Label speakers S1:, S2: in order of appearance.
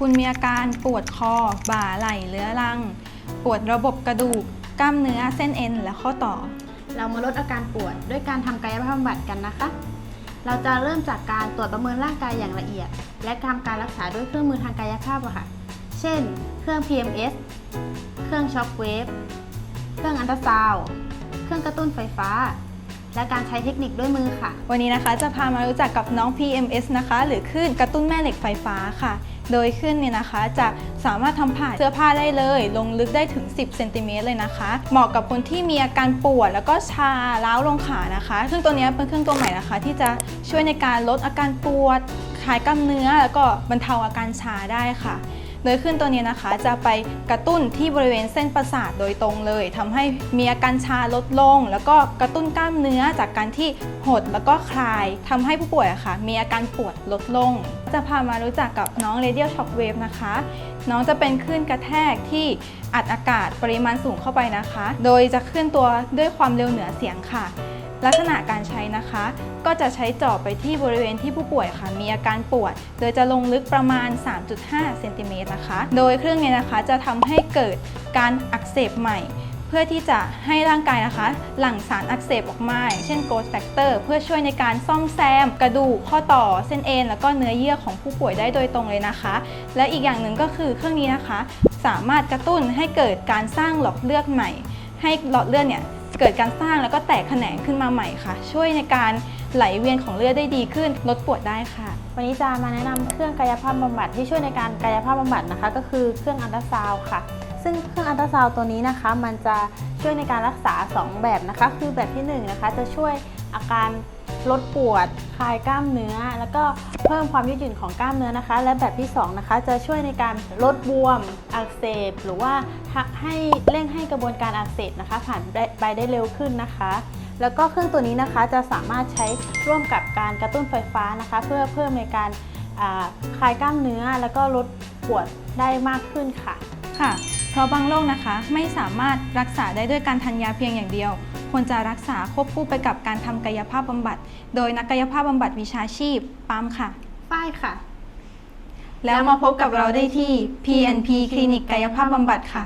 S1: คุณมีอาการปวดคอ บ่าไหล่เรื้อรัง ปวดระบบกระดูก กล้ามเนื้อเส้นเอ็น และข้อต่อ
S2: เรามาลดอาการปวดด้วยการทำกายภาพบำบัดกันนะคะ เราจะเริ่มจากการตรวจประเมินร่างกายอย่างละเอียด และทำการรักษาด้วยเครื่องมือทางกายภาพอะค่ะ เช่น เครื่อง PMS เครื่องช็อคเวฟเครื่องอันตราซาวด์เครื่องกระตุ้นไฟฟ้าและการใช้เทคนิคด้วยมือค่ะ
S1: วันนี้นะคะจะพามารู้จักกับน้อง PMS นะคะ หรือคลื่นกระตุ้นแม่เหล็กไฟฟ้าค่ะ โดยขึ้นเนี่ยนะคะจะสามารถทำผ่านเสื้อผ้าได้เลย ลงลึกได้ถึง 10เซนติเมตรเลยนะคะ เหมาะกับคนที่มีอาการปวดแล้วก็ชาล้าวลงขานะคะ ซึ่งตัวนี้เป็นเครื่องตัวใหม่นะคะ ที่จะช่วยในการลดอาการปวดคลายกล้ามเนื้อ แล้วก็บรรเทาอาการชาได้ค่ะ โดยขึ้นตัวนี้นะคะ จะไปกระตุ้นที่บริเวณเส้นประสาทโดยตรงเลยทำให้มีอาการชาลดลง แล้วก็กระตุ้นกล้ามเนื้อจากการที่หดแล้วก็คลายทำให้ผู้ป่วยะค่ะ มีอาการปวดลดลง จะพามารู้จักกับน้อง Radial Shock Wave นะคะ น้องจะเป็นคลื่นกระแทกที่อัดอากาศปริมาณสูงเข้าไปนะคะ โดยจะเคลื่อนตัวด้วยความเร็วเหนือเสียงค่ะ ลักษณะการใช้นะคะ ก็จะใช้เจาะไปที่บริเวณที่ผู้ป่วยค่ะ มีอาการปวด โดยจะลงลึกประมาณ 3.5 เซนติเมตรนะคะ โดยเครื่องนี้นะคะจะทำให้เกิดการอักเสบใหม่ เพื่อที่จะให้ร่างกายนะคะ หลั่งสารอักเสบออกมา เช่น growth factor เพื่อช่วยในการซ่อมแซม กระดูกข้อต่อเส้นเอ็นแล้วก็เนื้อเยื่อของผู้ป่วยได้โดยตรงเลยนะคะ และอีกอย่างหนึ่งก็คือเครื่องนี้นะคะ สามารถกระตุ้นให้เกิดการสร้างหลอดเลือดใหม่ ให้หลอดเลือดเนี่ย เกิดการสร้างแล้วก็แตกแขนงขึ้นมาใหม่ค่ะ ช่วยในการไหลเวียนของเลือดได้ดีขึ้นลดปวดได้ค่ะ
S2: วันนี้จะมาแนะนำเครื่องกายภาพบำบัดที่ช่วยในการกายภาพบำบัดนะคะ ก็คือเครื่องอัลตราซาวด์ค่ะ ซึ่งเครื่องอัลตราซาวด์ตัวนี้นะคะ มันจะช่วยในการรักษา 2 แบบนะคะ คือแบบที่1นงนะคะจะช่วยอาการลดปวดคลายกล้ามเนื้อ แล้วก็เพิ่มความยืดหยุ่นของกล้ามเนื้อนะคะ และแบบที่2นะคะจะช่วยในการลดบวม อักเสบหรือว่าให้เร่งให้กระบวนการอักเสบนะคะ ผ่านไปได้เร็วขึ้นนะคะ แล้วก็เครื่องตัวนี้นะคะจะสามารถใช้ร่วมกับการกระตุ้นไฟฟ้านะคะ เพื่อเพิ่มในการอ่าคลายกล้ามเนื้อแล้วก็ลดปวดได้มากขึ้นค่ะ
S1: ค่ะ เพราะบางโรคนะคะไม่สามารถรักษาได้ด้วยการทานยาเพียงอย่างเดียว ควรจะรักษาควบคู่ไปกับการทำกายภาพบำบัด โดยนักกายภาพบำบัดวิชาชีพปั๊มค่ะ
S2: ป้ายค่ะ
S1: แล้วมาพบกับเราได้ที่ PNP คลินิกกายภาพบำบัดค่ะ